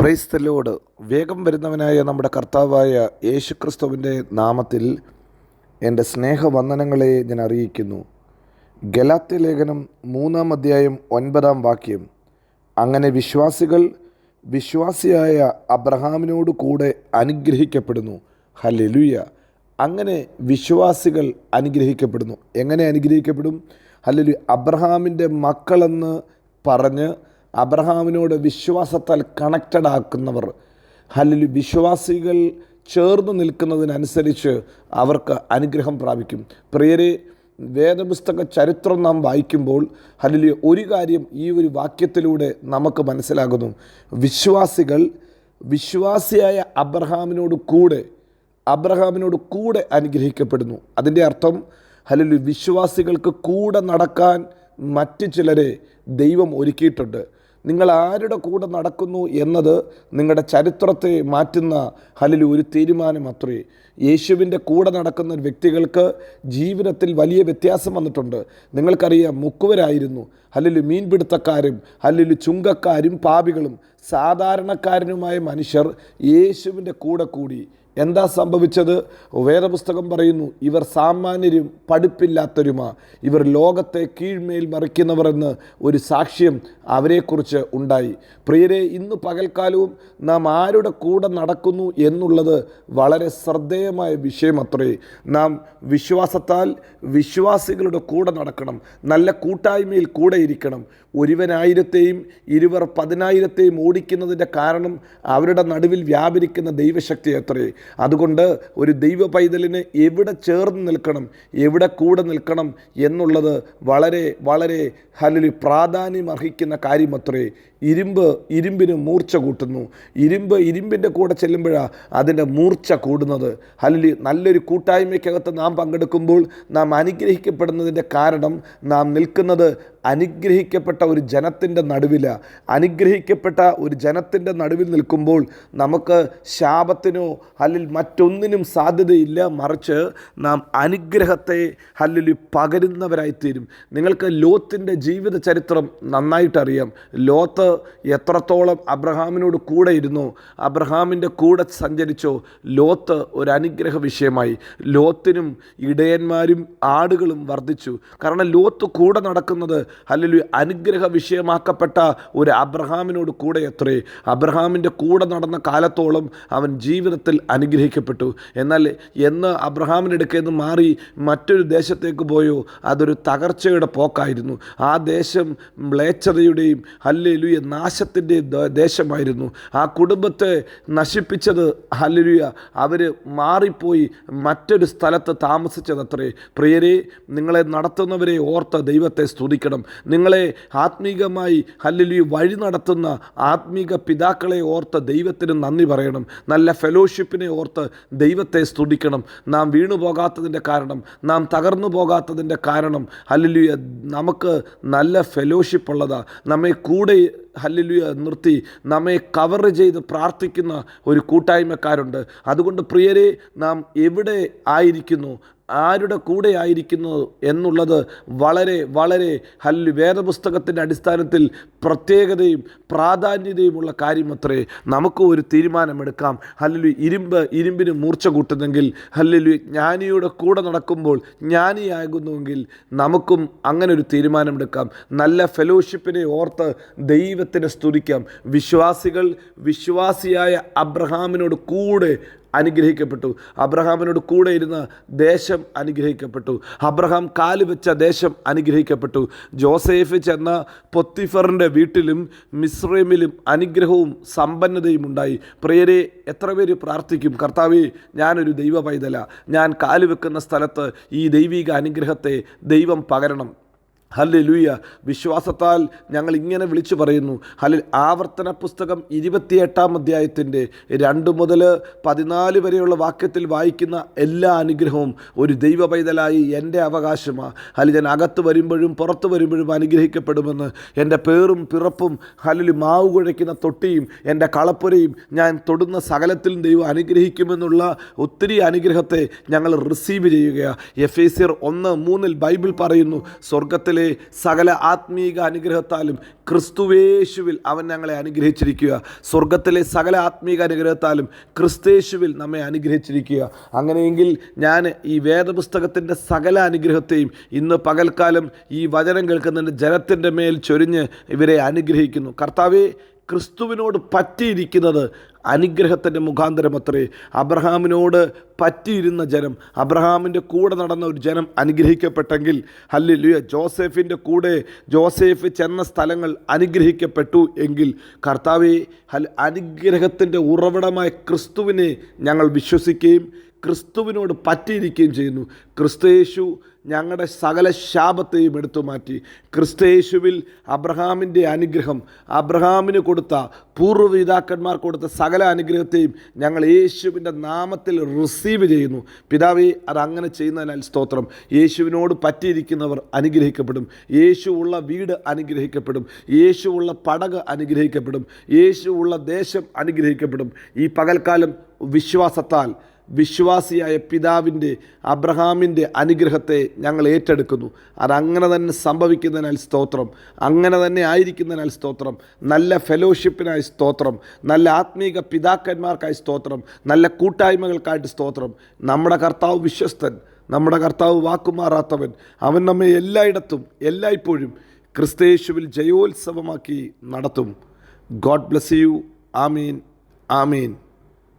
Praise the Lord വേഗം വരുന്നവനായ നമ്മുടെ കർത്താവായ യേശുക്രിസ്തുവിന്റെ നാമത്തിൽ എന്റെ സ്നേഹവന്ദനങ്ങളെ ഞാൻ അറിയിക്കുന്നു. ഗലാത്യ ലേഖനം മൂന്നാം അധ്യായം ഒൻപതാം വാക്യം. അങ്ങനെ വിശ്വാസികൾ വിശ്വാസിയായ അബ്രഹാമിനോട് കൂടെ അനുഗ്രഹിക്കപ്പെടുന്നു. ഹലലുയ അങ്ങനെ വിശ്വാസികൾ അനുഗ്രഹിക്കപ്പെടുന്നു. എങ്ങനെ അനുഗ്രഹിക്കപ്പെടും? ഹല്ലേലൂയ. അബ്രഹാമിന്റെ മക്കളെന്ന് പറഞ്ഞ് അബ്രഹാമിനോട് വിശ്വാസത്താൽ കണക്റ്റഡ് ആക്കുന്നവർ. അല്ലെങ്കിൽ വിശ്വാസികൾ ചേർന്ന് നിൽക്കുന്നതിനനുസരിച്ച് അവർക്ക് അനുഗ്രഹം പ്രാപിക്കും. പ്രിയരെ വേദപുസ്തക ചരിത്രം നാം വായിക്കുമ്പോൾ അല്ലെങ്കിൽ ഒരു കാര്യം ഈ ഒരു വാക്യത്തിലൂടെ നമുക്ക് മനസ്സിലാകുന്നു. വിശ്വാസികൾ വിശ്വാസിയായ അബ്രഹാമിനോട് കൂടെ അബ്രഹാമിനോട് കൂടെ അനുഗ്രഹിക്കപ്പെടുന്നു. അതിന്റെ അർത്ഥം അല്ലെങ്കിൽ വിശ്വാസികൾക്ക് കൂടെ നടക്കാൻ മറ്റ് ചിലരെ ദൈവം ഒരുക്കിയിട്ടുണ്ട്. നിങ്ങൾ ആരുടെ കൂടെ നടക്കുന്നു എന്നത് നിങ്ങളുടെ ചരിത്രത്തെ മാറ്റുന്ന ഹലിൽ ഒരു തീരുമാനം അത്രേ. യേശുവിന്റെ കൂടെ നടക്കുന്ന വ്യക്തികൾക്ക് ജീവിതത്തിൽ വലിയ വ്യത്യാസം വന്നിട്ടുണ്ട്. നിങ്ങൾക്കറിയാം മുക്കുവരായിരുന്നു. അല്ലെങ്കിൽ മീൻപിടുത്തക്കാരും അല്ലെങ്കിൽ ചുങ്കക്കാരും പാപികളും സാധാരണക്കാരനുമായ മനുഷ്യർ യേശുവിന്റെ കൂടെ കൂടി എന്താ സംഭവിച്ചത്? വേദപുസ്തകം പറയുന്നു ഇവർ സാമാന്യരും പഠിപ്പില്ലാത്തവരുമാ ഇവർ ലോകത്തെ കീഴ്മേൽ മറിക്കുന്നവർ എന്ന് ഒരു സാക്ഷ്യം അവരെക്കുറിച്ച് ഉണ്ടായി. പ്രിയരെ ഇന്ന് പകൽക്കാലവും നാം ആരുടെ കൂടെ നടക്കുന്നു എന്നുള്ളത് വളരെ ശ്രദ്ധേയമായ വിഷയമത്രേ നാം വിശ്വാസത്താൽ വിശ്വാസികളുടെ കൂടെ നടക്കണം. നല്ല കൂട്ടായ്മയിൽ കൂടെ ഇരിക്കണം. ഒരുവനായിരത്തെയും ഇരുവർ പതിനായിരത്തെയും ഓടിക്കുന്നതിന്റെ കാരണം അവരുടെ നടുവിൽ വ്യാപരിക്കുന്ന ദൈവശക്തി അത്രേ. അതുകൊണ്ട് ഒരു ദൈവ പൈതലിന് എവിടെ ചേർന്ന് നിൽക്കണം എവിടെ കൂടെ നിൽക്കണം എന്നുള്ളത് വളരെ വളരെ ഹലിൽ പ്രാധാന്യം അർഹിക്കുന്ന കാര്യമത്രേ ഇരുമ്പ് ഇരുമ്പിന് മൂർച്ച കൂട്ടുന്നു. ഇരുമ്പ് ഇരുമ്പിന്റെ കൂടെ ചെല്ലുമ്പോഴാണ് അതിന്റെ മൂർച്ച കൂടുന്നത്. അല്ലെങ്കിൽ നല്ലൊരു കൂട്ടായ്മയ്ക്കകത്ത് നാം പങ്കെടുക്കുമ്പോൾ നാം അനുഗ്രഹിക്കപ്പെടുന്നതിന്റെ കാരണം നാം നിൽക്കുന്നത് അനുഗ്രഹിക്കപ്പെട്ട ഒരു ജനത്തിന്റെ നടുവിലാണ് അനുഗ്രഹിക്കപ്പെട്ട ഒരു ജനത്തിന്റെ നടുവിൽ നിൽക്കുമ്പോൾ നമുക്ക് ശാപത്തിനോ അല്ലെങ്കിൽ മറ്റൊന്നിനും സാധ്യതയില്ല. മറിച്ച് നാം അനുഗ്രഹത്തെ അല്ലെങ്കിൽ പകരുന്നവരായിത്തീരും. നിങ്ങൾക്ക് ലോത്തിന്റെ ജീവിത ചരിത്രം നന്നായിട്ടറിയാം. ലോത്ത് എത്രത്തോളം അബ്രഹാമിനോട് കൂടെ ഇരുന്നു അബ്രഹാമിന്റെ കൂടെ സഞ്ചരിച്ചോ ലോത്ത് ഒരു അനുഗ്രഹ വിഷയമായി. ലോത്തിനും ഇടയന്മാരും ആടുകളും വർദ്ധിച്ചു. കാരണം ലോത്ത് കൂടെ നടക്കുന്നത് അല്ലെങ്കിൽ അനുഗ്രഹ വിഷയമാക്കപ്പെട്ട ഒരു അബ്രഹാമിനോട് കൂടെ എത്രേ. അബ്രഹാമിന്റെ കൂടെ നടന്ന കാലത്തോളം അവൻ ജീവിതത്തിൽ അനുഗ്രഹിക്കപ്പെട്ടു. എന്നാൽ എന്ന് നിന്ന് മാറി മറ്റൊരു ദേശത്തേക്ക് പോയോ അതൊരു തകർച്ചയുടെ പോക്കായിരുന്നു. ആ ദേശം മ്ലേച്ഛതയുടെയും ഹല്ലേലുയ നാശത്തിന്റെ ദേശമായിരുന്നു. ആ കുടുംബത്തെ നശിപ്പിച്ചത് ഹലരുയ അവർ മാറിപ്പോയി മറ്റൊരു സ്ഥലത്ത് താമസിച്ചതത്രേ. പ്രിയരെ നിങ്ങളെ നടത്തുന്നവരെ ഓർത്ത ദൈവത്തെ സ്തുതിക്കണം. നിങ്ങളെ ആത്മീകമായി ഹല്ലേലുയ വഴി നടത്തുന്ന ആത്മീക പിതാക്കളെ ഓർത്ത് ദൈവത്തിന് നന്ദി പറയണം. നല്ല ഫെലോഷിപ്പിനെ ഓർത്ത് ദൈവത്തെ സ്തുതിക്കണം. നാം വീണു പോകാത്തതിന്റെ കാരണം നാം തകർന്നു പോകാത്തതിന്റെ കാരണം ഹല്ലേലൂയ നമുക്ക് നല്ല ഫെലോഷിപ്പ് നമ്മെ കൂടെ ഹല്ലേലൂയ നിർത്തി നമ്മെ കവർ ചെയ്ത് പ്രാർത്ഥിക്കുന്ന ഒരു കൂട്ടായ്മക്കാരുണ്ട്. അതുകൊണ്ട് പ്രിയരെ നാം എവിടെ ആയിരിക്കുന്നു? ആരുടെ കൂടെ ആയിരിക്കുന്നു എന്നുള്ളത് വളരെ വളരെ ഹല്ല് വേദപുസ്തകത്തിന്റെ അടിസ്ഥാനത്തിൽ പ്രത്യേകതയും പ്രാധാന്യതയുമുള്ള കാര്യമത്രേ നമുക്ക് ഒരു തീരുമാനമെടുക്കാം. ഹല്ലു ഇരുമ്പ് ഇരുമ്പിന് മൂർച്ച കൂട്ടുന്നെങ്കിൽ ഹല്ലു ജ്ഞാനിയുടെ കൂടെ നടക്കുമ്പോൾ ജ്ഞാനിയാകുന്നുവെങ്കിൽ നമുക്കും അങ്ങനെ ഒരു തീരുമാനമെടുക്കാം. നല്ല ഫെലോഷിപ്പിനെ ഓർത്ത് ദൈവത്തിനെ സ്തുതിക്കാം. വിശ്വാസികൾ വിശ്വാസിയായ അബ്രഹാമിനോട് കൂടെ അനുഗ്രഹിക്കപ്പെട്ടു. അബ്രഹാമിനോട് കൂടെ ഇരുന്ന ദേശം അനുഗ്രഹിക്കപ്പെട്ടു. അബ്രഹാം കാൽ വെച്ച ദേശം അനുഗ്രഹിക്കപ്പെട്ടു. ജോസേഫ് ചെന്ന പൊത്തിഫറിന്റെ വീട്ടിലും മിസ്രൈമിലും അനുഗ്രഹവും സമ്പന്നതയും ഉണ്ടായി. പ്രിയരെ എത്ര പേര് പ്രാർത്ഥിക്കും? കർത്താവേ ഞാനൊരു ദൈവ പൈതല ഞാൻ കാൽ വെക്കുന്ന സ്ഥലത്ത് ഈ ദൈവിക അനുഗ്രഹത്തെ ദൈവം പകരണം. ഹല്ലെ ലൂയ വിശ്വാസത്താൽ ഞങ്ങൾ ഇങ്ങനെ വിളിച്ചു പറയുന്നു. ഹല്ലിൽ ആവർത്തന പുസ്തകം ഇരുപത്തിയെട്ടാം അധ്യായത്തിന്റെ രണ്ട് മുതൽ പതിനാല് വരെയുള്ള വാക്യത്തിൽ വായിക്കുന്ന എല്ലാ അനുഗ്രഹവും ഒരു ദൈവ പൈതലായി എന്റെ അവകാശമാണ് ഹലി ഞാൻ അകത്ത് വരുമ്പോഴും പുറത്ത് വരുമ്പോഴും അനുഗ്രഹിക്കപ്പെടുമെന്ന് എന്റെ പേറും പിറപ്പും ഹലിൽ മാവ് കുഴയ്ക്കുന്ന തൊട്ടിയും എന്റെ കളപ്പുരയും ഞാൻ തൊടുന്ന സകലത്തിലും ദൈവം അനുഗ്രഹിക്കുമെന്നുള്ള ഒത്തിരി അനുഗ്രഹത്തെ ഞങ്ങൾ റിസീവ് ചെയ്യുകയാണ് എഫ് എ സിർ ഒന്ന് മൂന്നിൽ ബൈബിൾ പറയുന്നു സ്വർഗത്തിലെ സ്വർഗത്തിലെ സകല ആത്മീക അനുഗ്രഹത്താലും ക്രിസ്തുവേശുവിൽ അവൻ ഞങ്ങളെ അനുഗ്രഹിച്ചിരിക്കുക. സ്വർഗത്തിലെ സകല ആത്മീക അനുഗ്രഹത്താലും ക്രിസ്തേശുവിൽ നമ്മെ അനുഗ്രഹിച്ചിരിക്കുക. അങ്ങനെയെങ്കിൽ ഞാൻ ഈ വേദപുസ്തകത്തിന്റെ സകല അനുഗ്രഹത്തെയും ഇന്ന് പകൽക്കാലം ഈ വചനം കേൾക്കുന്നതിന്റെ ജനത്തിന്റെ മേൽ ചൊരിഞ്ഞ് ഇവരെ അനുഗ്രഹിക്കുന്നു. കർത്താവെ ക്രിസ്തുവിനോട് പറ്റിയിരിക്കുന്നത് അനുഗ്രഹത്തിന്റെ മുഖാന്തരമത്രേ അബ്രഹാമിനോട് പറ്റിയിരുന്ന ജനം അബ്രഹാമിന്റെ കൂടെ നടന്ന ഒരു ജനം അനുഗ്രഹിക്കപ്പെട്ടെങ്കിൽ ഹല്ലേലൂയ ജോസഫിന്റെ കൂടെ ജോസഫ് ചെന്ന സ്ഥലങ്ങൾ അനുഗ്രഹിക്കപ്പെട്ടു എങ്കിൽ കർത്താവെ ഹൽ അനുഗ്രഹത്തിന്റെ ഉറവിടമായ ക്രിസ്തുവിനെ ഞങ്ങൾ വിശ്വസിക്കുകയും ക്രിസ്തുവിനോട് പറ്റിയിരിക്കുകയും ചെയ്യുന്നു. ക്രിസ്തയേശു ഞങ്ങളുടെ സകല ശാപത്തെയും എടുത്തു മാറ്റി. ക്രിസ്തയേശുവിൽ അബ്രഹാമിന്റെ അനുഗ്രഹം അബ്രഹാമിന് കൊടുത്ത പൂർവപിതാക്കന്മാർ കൊടുത്ത സകല അനുഗ്രഹത്തെയും ഞങ്ങൾ യേശുവിന്റെ നാമത്തിൽ റിസീവ് ചെയ്യുന്നു. പിതാവേ അത് അങ്ങനെ ചെയ്യുന്നതിനാൽ സ്തോത്രം. യേശുവിനോട് പറ്റിയിരിക്കുന്നവർ അനുഗ്രഹിക്കപ്പെടും. യേശു ഉള്ള വീട് അനുഗ്രഹിക്കപ്പെടും. യേശു ഉള്ള പടക് അനുഗ്രഹിക്കപ്പെടും. യേശു ഉള്ള ദേശം അനുഗ്രഹിക്കപ്പെടും. ഈ പകൽക്കാലം വിശ്വാസത്താൽ വിശ്വാസിയായ പിതാവിന്റെ അബ്രഹാമിന്റെ അനുഗ്രഹത്തെ ഞങ്ങൾ ഏറ്റെടുക്കുന്നു. അതങ്ങനെ തന്നെ സംഭവിക്കുന്നതിനാൽ സ്തോത്രം. അങ്ങനെ തന്നെ ആയിരിക്കുന്നതിനാൽ സ്തോത്രം. നല്ല ഫെലോഷിപ്പിനായി സ്തോത്രം. നല്ല ആത്മീക പിതാക്കന്മാർക്കായി സ്തോത്രം. നല്ല കൂട്ടായ്മകൾക്കായിട്ട് സ്തോത്രം. നമ്മുടെ കർത്താവ് വിശ്വസ്തൻ. നമ്മുടെ കർത്താവ് വാക്കുമാറാത്തവൻ. അവൻ നമ്മെ എല്ലായിടത്തും എല്ലായ്പ്പോഴും ക്രിസ്തയേശുവിൽ ജയോത്സവമാക്കി നടത്തും. God bless you. Amin. Amin.